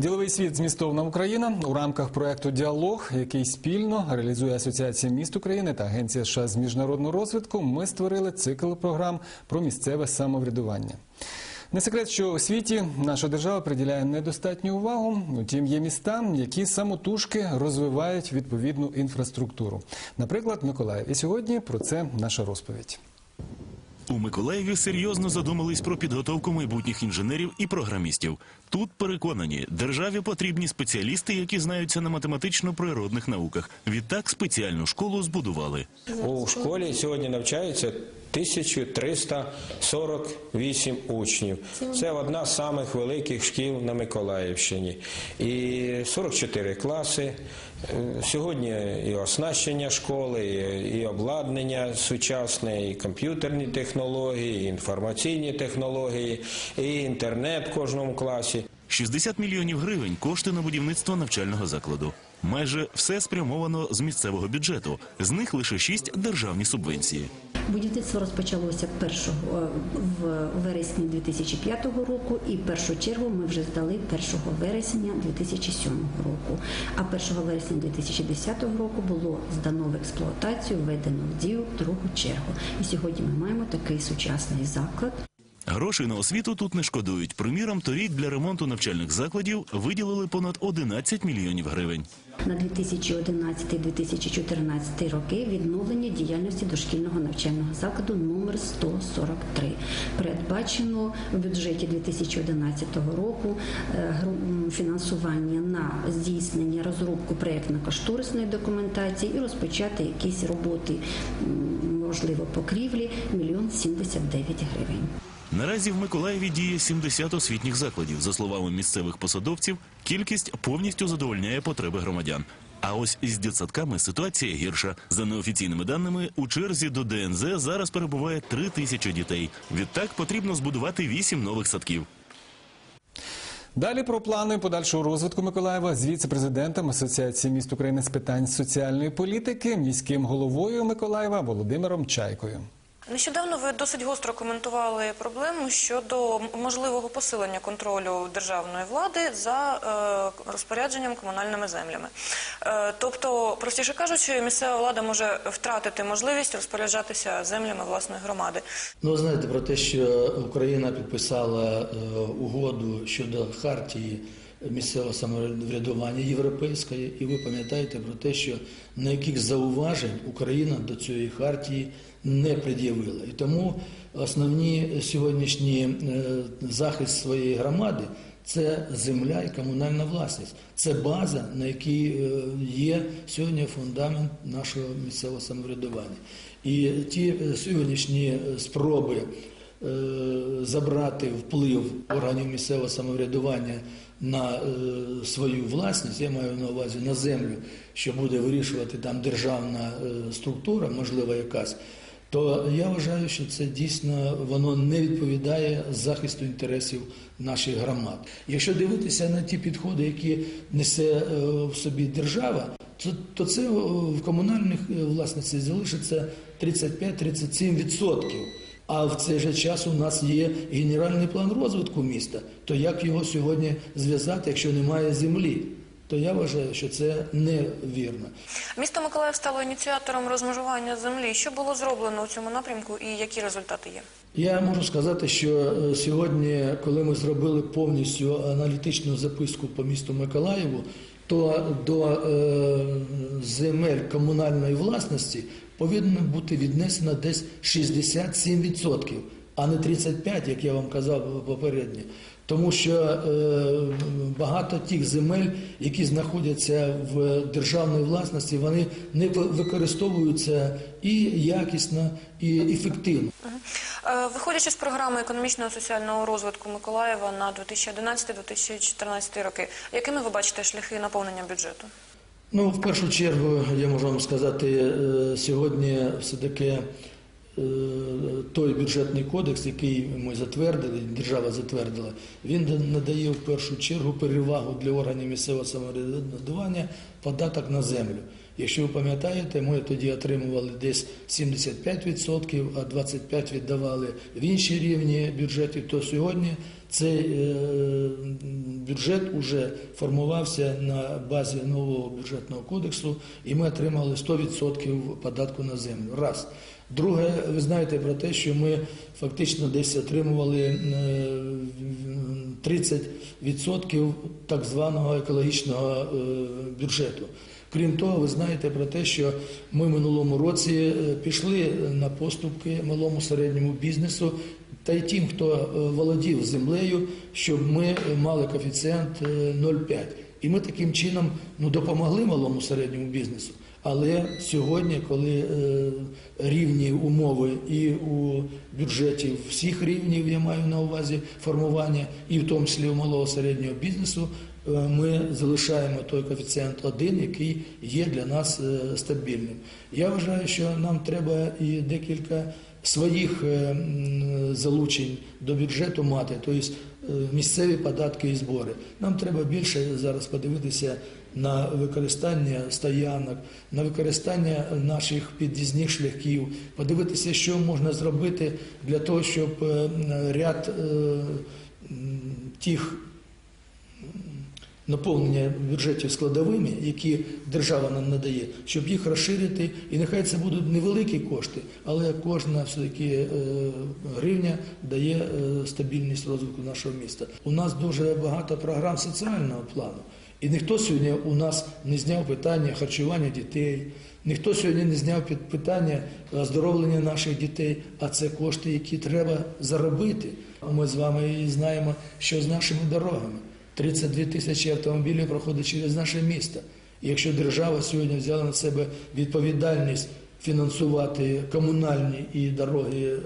Діловий світ змістовна Україна у рамках проекту Діалог, який спільно реалізує Асоціація міст України та Агенція США з міжнародного розвитку. Ми створили цикл програм про місцеве самоврядування. Не секрет, що у світі наша держава приділяє недостатню увагу. Утім, є міста, які самотужки розвивають відповідну інфраструктуру. Наприклад, Миколаїв. І сьогодні про це наша розповідь. У Миколаєві серйозно задумались про підготовку майбутніх інженерів і програмістів. Тут переконані, державі потрібні спеціалісти, які знаються на математично-природних науках. Відтак спеціальну школу збудували. У школі сьогодні навчаються 1348 учнів. Це одна з самих великих шкіл на Миколаївщині. І 44 класи. Е, Сьогодні і оснащення школи, і- і обладнання сучасне, і комп'ютерні технології, і інформаційні технології, і інтернет в кожному класі. 60 мільйонів гривень кошти на будівництво навчального закладу. Майже все спрямовано з місцевого бюджету. З них лише 6 – державні субвенції. Будівництво розпочалося 1 в вересні 2005 року, і першу чергу ми вже здали 1 вересня 2007 року. А 1 вересня 2010 року було здано в експлуатацію, введено в дію другу чергу. І сьогодні ми маємо такий сучасний заклад. Грошей на освіту тут не шкодують. Приміром, торік для ремонту навчальних закладів виділили понад 11 мільйонів гривень. На 2011-2014 роки відновлення діяльності дошкільного навчального закладу номер 143. Передбачено в бюджеті 2011 року е, фінансування на здійснення розробку проєктно-кошторисної документації і розпочати якісь роботи, можливо, покрівлі, мільйон 79 гривень. Наразі в Миколаєві діє 70 освітніх закладів. За словами місцевих посадовців, кількість повністю задовольняє потреби громадян. А ось із дитсадками ситуація гірша. За неофіційними даними, у черзі до ДНЗ зараз перебуває 3 тисячі дітей. Відтак потрібно збудувати 8 нових садків. Далі про плани подальшого розвитку Миколаєва з віце-президентом Асоціації міст України з питань соціальної політики, міським головою Миколаєва Володимиром Чайкою. Нещодавно ви досить гостро коментували проблему щодо можливого посилення контролю державної влади за е, розпорядженням комунальними землями. Е, тобто, простіше кажучи, місцева влада може втратити можливість розпоряджатися землями власної громади. Ну, знаєте про те, що Україна підписала е, угоду щодо хартії місцевого самоврядування європейської, і ви пам'ятаєте про те, що ніяких зауважень Україна до цієї хартії не пред'явила. І тому основні сьогоднішні е, захист своєї громади. Це земля і комунальна власність. Це база, на якій е, є сьогодні фундамент нашого місцевого самоврядування. І ті е, сьогоднішні спроби забрати вплив органів місцевого самоврядування на е, свою власність, я маю на увазі на землю, що буде вирішувати там державна е, структура, можливо, якась. То я вважаю, що це дійсно воно не відповідає захисту інтересів наших громад. Якщо дивитися на ті підходи, які несе е, в собі держава, то, це е, в комунальних е, власниці залишиться 35-37%. А в цей же час у нас є генеральний план розвитку міста. То як його сьогодні зв'язати, якщо немає землі? То я вважаю, що це невірно. Місто Миколаїв стало ініціатором розмежування землі. Що було зроблено у цьому напрямку і які результати є? Я можу сказати, що е, сьогодні, коли ми зробили повністю аналітичну записку по місту Миколаєву, то до е, земель комунальної власності повинно бути віднесено десь 67%, а не 35%, як я вам казав попередньо. Тому що е, багато тих земель, які знаходяться в державній власності, вони не ви- використовуються і якісно, і ефективно. Е, Виходячи з програми економічного соціального розвитку Миколаєва на 2011-2014 роки, якими ви бачите шляхи наповнення бюджету? Ну, в першу чергу, я можу вам сказати, е, сьогодні все-таки е, той бюджетний кодекс, який ми затвердили, держава затвердила, він надає в першу чергу перевагу для органів місцевого самоврядування податок на землю. Якщо ви пам'ятаєте, ми тоді отримували десь 75%, а 25% віддавали в інші рівні бюджетів, то сьогодні цей е, бюджет уже формувався на базі нового бюджетного кодексу, і ми отримали 100% податку на землю. Раз. Друге, ви знаєте про те, що ми фактично десь отримували е, 30% так званого екологічного е, бюджету. Крім того, ви знаєте про те, що ми минулому році е, пішли на поступки малому середньому бізнесу та й тим, хто е, володів землею, щоб ми мали коефіцієнт е, 0,5. І ми таким чином ну, допомогли малому середньому бізнесу. Але сьогодні, коли е, рівні умови і у бюджеті всіх рівнів, я маю на увазі формування, і в тому числі у малого середнього бізнесу, е, ми залишаємо той коефіцієнт 1, який є для нас е, стабільним. Я вважаю, що нам треба і декілька своїх е, залучень до бюджету мати, тобто місцеві податки і збори. Нам треба більше зараз подивитися на використання стоянок, на використання наших під'їзних шляхів, подивитися, що можна зробити для того, щоб е, ряд тих наповнення бюджетів складовими, які держава нам надає, щоб їх розширити, і нехай це будуть невеликі кошти, але кожна все-таки е, гривня дає е, стабільність розвитку нашого міста. У нас дуже багато програм соціального плану. І ніхто сьогодні у нас не зняв питання харчування дітей, ніхто сьогодні не зняв під питання оздоровлення наших дітей, а це кошти, які треба заробити. Ми з вами і знаємо, що з нашими дорогами. 32 тисячі автомобілів проходить через наше місто. І якщо держава сьогодні взяла на себе відповідальність фінансувати комунальні і дороги е,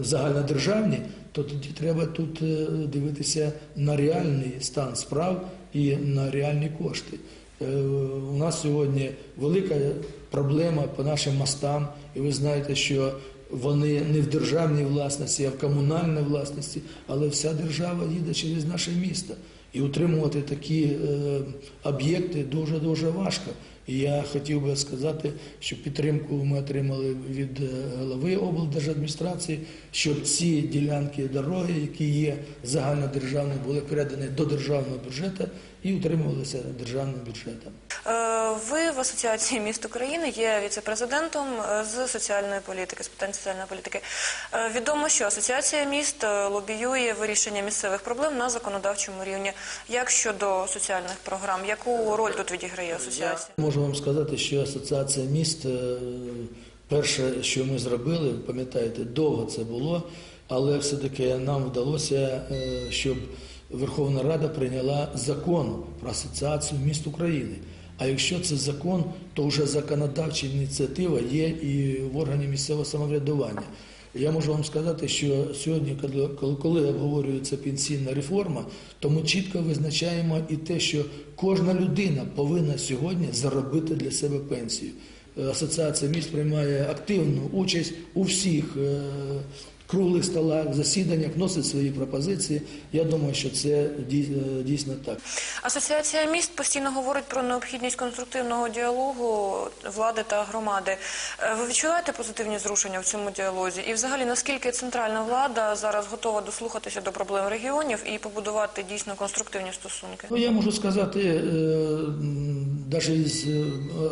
загальнодержавні, то тоді треба тут е, дивитися на реальний стан справ і на реальні кошти. Е, У нас сьогодні велика проблема по нашим мостам, і ви знаєте, що вони не в державній власності, а в комунальній власності, але вся держава їде через наше місто. І утримувати такі е, об'єкти дуже-дуже важко. І я хотів би сказати, що підтримку ми отримали від е, голови облдержадміністрації, щоб ці ділянки дороги, які є загальнодержавними, були передані до державного бюджету і утримувалися державним бюджетом. Е, Ви в Асоціації міст України є віце-президентом е, з соціальної політики, з питань соціальної політики. Відомо, що Асоціація міст лобіює вирішення місцевих проблем на законодавчому рівні. Як щодо соціальних програм, яку роль тут відіграє асоціація? Можу вам сказати, що асоціація міст, е, перше, що ми зробили, пам'ятаєте, довго це було, але все-таки нам вдалося, е, щоб Верховна Рада прийняла закон про асоціацію міст України. А якщо це закон, то вже законодавча ініціатива є і в органі місцевого самоврядування. Я можу вам сказати, що сьогодні, коли- обговорюється пенсійна реформа, то ми чітко визначаємо і те, що кожна людина повинна сьогодні заробити для себе пенсію. Асоціація міст приймає активну участь у всіх е, круглих столах, засіданнях, вносить свої пропозиції. Я думаю, що це е, дійсно так. Асоціація міст постійно говорить про необхідність конструктивного діалогу влади та громади. Е, Ви відчуваєте позитивні зрушення в цьому діалозі? І взагалі наскільки центральна влада зараз готова дослухатися до проблем регіонів і побудувати дійсно конструктивні стосунки? Ну, я можу сказати, навіть із е,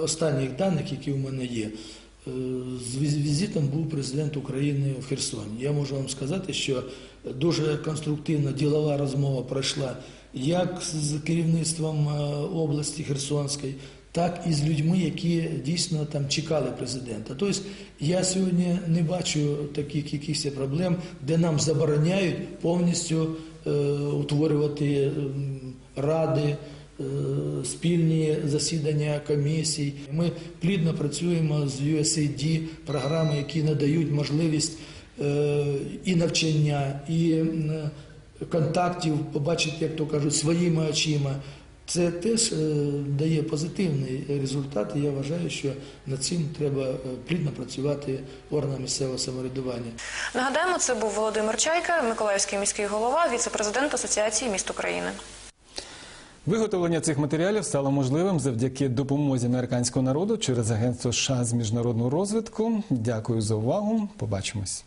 останніх даних, які в мене є, е, з візитом був президент України в Херсоні. Я можу вам сказати, що дуже конструктивна ділова розмова пройшла як з керівництвом е, області Херсонської, так і з людьми, які дійсно там чекали президента. Тобто я сьогодні не бачу таких якихось проблем, де нам забороняють повністю е, утворювати ем, ради, е, спільні засідання комісій. Ми плідно працюємо з USAID, програми, які надають можливість е, і навчання, і контактів, побачити, як то кажуть, своїми очима. Це теж е, дає позитивний результат, я вважаю, що над цим треба е, плідно працювати органам місцевого самоврядування. Нагадаємо, це був Володимир Чайка, Миколаївський міський голова, віце-президент Асоціації міст України. Виготовлення цих матеріалів стало можливим завдяки допомозі американського народу через агентство США з міжнародного розвитку. Дякую за увагу. Побачимось.